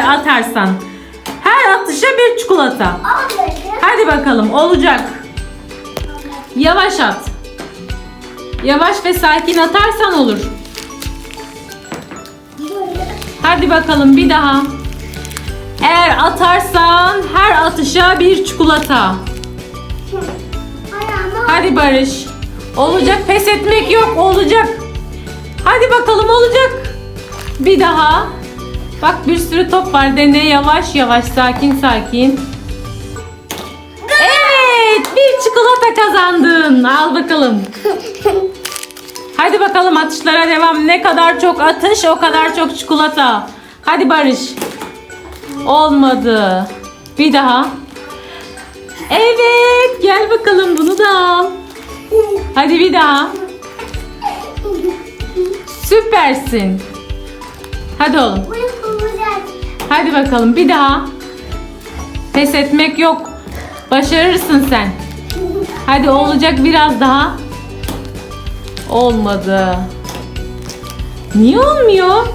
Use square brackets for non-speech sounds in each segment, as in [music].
atarsan. Her atışa bir çikolata. Hadi bakalım olacak. Yavaş at. Yavaş ve sakin atarsan olur. Hadi bakalım bir daha. Eğer atarsan her atışa bir çikolata. Hadi Barış. Olacak pes etmek yok olacak. Hadi bakalım olacak. Bir daha. Bak bir sürü top var dene yavaş yavaş sakin sakin. Evet bir çikolata kazandın. Al bakalım. [laughs] Hadi bakalım atışlara devam. Ne kadar çok atış o kadar çok çikolata. Hadi Barış. Olmadı. Bir daha. Evet gel bakalım bunu da al. Hadi bir daha. Süpersin. Hadi oğlum. Hadi bakalım bir daha. Pes etmek yok. Başarırsın sen. Hadi olacak biraz daha. Olmadı. Niye olmuyor?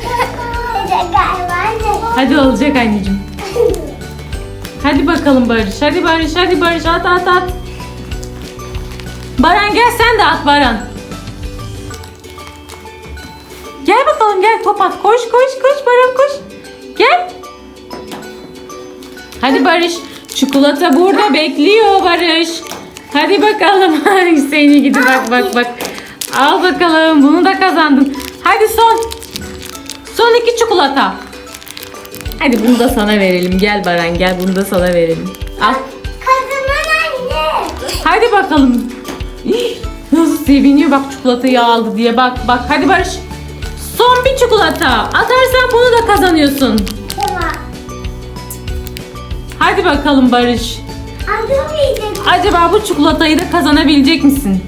Hadi olacak anneciğim. Hadi bakalım Barış. Hadi Barış, hadi Barış at at at. Baran gel sen de at Baran. Gel bakalım gel top at. Hadi Barış. Çikolata burada bekliyor Barış. Hadi bakalım. [laughs] Seni gidi bak bak bak. Al bakalım bunu da kazandın. Hadi son. Son iki çikolata. Hadi bunu da sana verelim. Gel Baran gel bunu da sana verelim. Al. Kazanan anne. Hadi bakalım. Nasıl seviniyor bak çikolatayı aldı diye. Bak bak hadi Barış. Son bir çikolata. Atarsan bunu da kazanıyorsun. Hadi bakalım Barış. Acaba bu çikolatayı da kazanabilecek misin?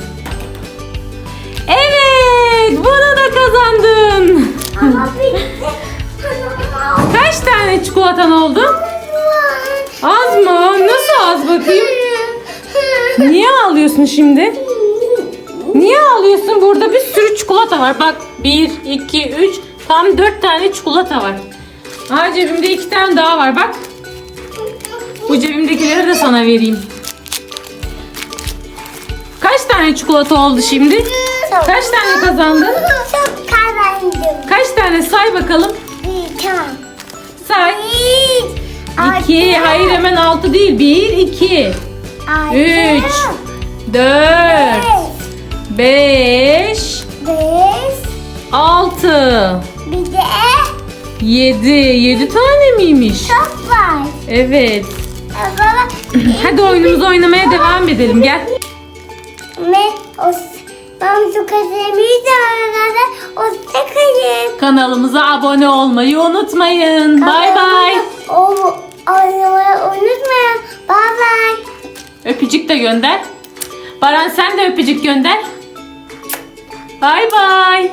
Evet, bunu da kazandın. [laughs] Kaç tane çikolatan oldu? Az mı? Nasıl az bakayım? Niye ağlıyorsun şimdi? Niye ağlıyorsun? Burada bir sürü çikolata var. Bak 1, 2, 3, tam 4 tane çikolata var. Aa cebimde 2 tane daha var bak. Bu cebimdekileri de sana vereyim. Kaç tane çikolata oldu şimdi? Kaç tane kazandın? Çok kazandım. Kaç tane say bakalım. Bir tamam. Say. Bir. 2, hayır hemen 6 değil. 1, 2, altı, 3, 4, 5, Beş. 6, Bir de 7. 7 tane miymiş? çok var. Evet. Hadi oyunumuzu oynamaya devam edelim. Gel. Ve o ben su kazanmayı da o sakayım. Kanalımıza abone olmayı unutmayın. Bay bay. O oynamayı unutmayın. Bay bay. Öpücük de gönder. Baran sen de öpücük gönder. Bay bay.